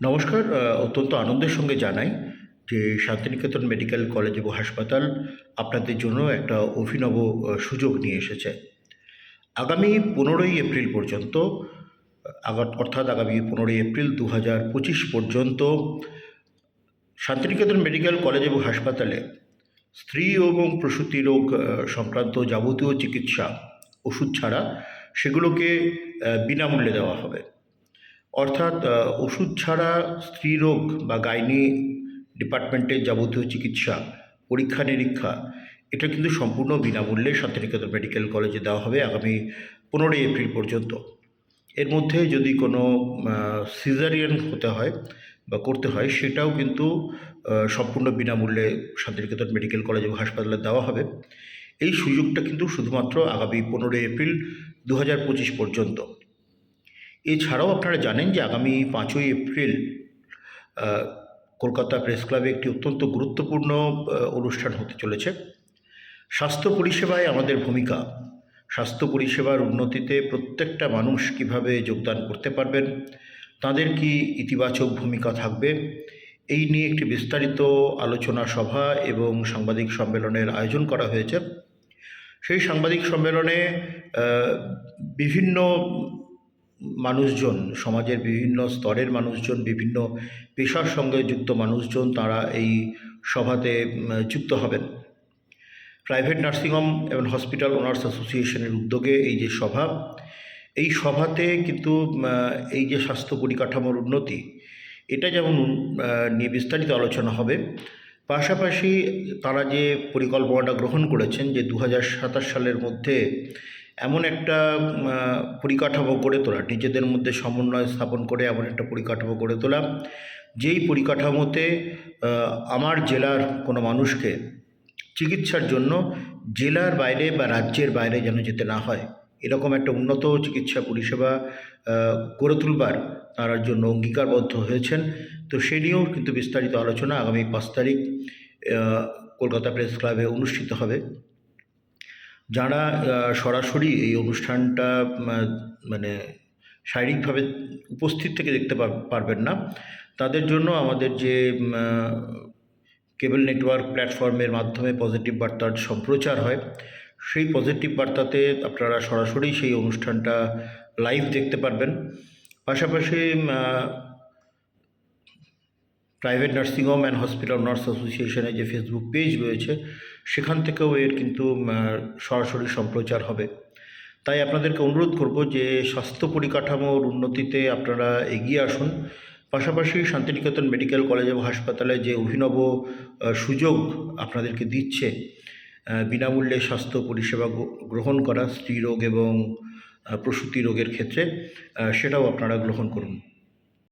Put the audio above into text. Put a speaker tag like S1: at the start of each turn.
S1: নমস্কার অত্যন্ত আনন্দের সঙ্গে জানাই যে শান্তিনিকেতন মেডিকেল কলেজ এবং হাসপাতাল আপনাদের জন্য একটা অভিনব সুযোগ নিয়ে এসেছে। আগামী পনেরোই এপ্রিল পর্যন্ত অর্থাৎ আগামী পনেরোই এপ্রিল দু হাজার পঁচিশ পর্যন্ত শান্তিনিকেতন মেডিকেল কলেজ এবং হাসপাতালে স্ত্রী এবং প্রসূতি রোগ সংক্রান্ত যাবতীয় চিকিৎসা, ওষুধ ছাড়া সেগুলোকে বিনামূল্যে দেওয়া হবে। অর্থাৎ ওষুধ ছাড়া স্ত্রীরোগ বা গাইনি ডিপার্টমেন্টের যাবতীয় চিকিৎসা, পরীক্ষা নিরীক্ষা, এটা কিন্তু সম্পূর্ণ বিনামূল্যে শান্তিনিকেতন মেডিকেল কলেজে দেওয়া হবে আগামী পনেরোই এপ্রিল পর্যন্ত। এর মধ্যে যদি কোনো সিজারিয়ান হতে হয় বা করতে হয়, সেটাও কিন্তু সম্পূর্ণ বিনামূল্যে শান্তিনিকেতন মেডিকেল কলেজ এবং হাসপাতালে দেওয়া হবে। এই সুযোগটা কিন্তু শুধুমাত্র আগামী পনেরোই এপ্রিল দু হাজার পঁচিশ পর্যন্ত। এছাড়াও আপনারা জানেন যে আগামী পাঁচই এপ্রিল কলকাতা প্রেস ক্লাবে একটি অত্যন্ত গুরুত্বপূর্ণ অনুষ্ঠান হতে চলেছে। স্বাস্থ্য পরিষেবায় আমাদের ভূমিকা। স্বাস্থ্য পরিষেবার উন্নতিতে প্রত্যেকটা মানুষ কীভাবে যোগদান করতে পারবেন, তাদের কি ইতিবাচক ভূমিকা থাকবে, এই নিয়ে একটি বিস্তারিত আলোচনা সভা এবং সাংবাদিক সম্মেলনের আয়োজন করা হয়েছে। সেই সাংবাদিক সম্মেলনে বিভিন্ন মানুষজন, সমাজের বিভিন্ন স্তরের মানুষজন, বিভিন্ন পেশার সঙ্গে যুক্ত মানুষজন তারা এই সভাতে যুক্ত হবেন। প্রাইভেট নার্সিংহোম এবং হসপিটাল ওনার্স অ্যাসোসিয়েশনের উদ্যোগে এই যে সভা, এই সভাতে কিন্তু এই যে স্বাস্থ্য পরিকাঠামোর উন্নতি, এটা যেমন নিয়ে বিস্তারিত আলোচনা হবে, পাশাপাশি তারা যে পরিকল্পনাটা গ্রহণ করেছেন যে দু হাজার সাতাশ সালের মধ্যে এমন একটা পরিকাঠামো গড়ে তোলা, নিজেদের মধ্যে সমন্বয় স্থাপন করে এমন একটা পরিকাঠামো গড়ে তোলা, যেই পরিকাঠামোতে আমার জেলার কোনো মানুষকে চিকিৎসার জন্য জেলার বাইরে বা রাজ্যের বাইরে যেন যেতে না হয়, এরকম একটা উন্নত চিকিৎসা পরিষেবা গড়ে তুলবার তার জন্য অঙ্গীকারবদ্ধ হয়েছেন। তো সে নিয়েও কিন্তু বিস্তারিত আলোচনা আগামী পাঁচ তারিখ কলকাতা প্রেস ক্লাবে অনুষ্ঠিত হবে। যারা সরাসরি এই অনুষ্ঠানটা মানে শারীরিকভাবে উপস্থিত থেকে দেখতে পার- পারবেন না। তাদের জন্য আমাদের যে কেবল নেটওয়ার্ক প্ল্যাটফর্মের মাধ্যমে পজিটিভ বার্তার সম্প্রচার হয়, সেই পজিটিভ বার্তাতে আপনারা সরাসরি সেই অনুষ্ঠানটা লাইভ দেখতে পারবেন। পাশাপাশি private nursing home and hospital nurse অ্যাসোসিয়েশনের যে ফেসবুক পেজ রয়েছে সেখান থেকেও এর কিন্তু সরাসরি সম্প্রচার হবে। তাই আপনাদেরকে অনুরোধ করব যে, স্বাস্থ্য পরিকাঠামোর উন্নতিতে আপনারা এগিয়ে আসুন। পাশাপাশি শান্তিনিকেতন মেডিকেল কলেজ এবং হাসপাতালে যে অভিনব সুযোগ আপনাদেরকে দিচ্ছে বিনামূল্যে স্বাস্থ্য পরিষেবা গ্র- গ্রহণ করা স্ত্রীরোগ এবং প্রসূতি রোগের ক্ষেত্রে সেটাও আপনারা গ্রহণ করুন।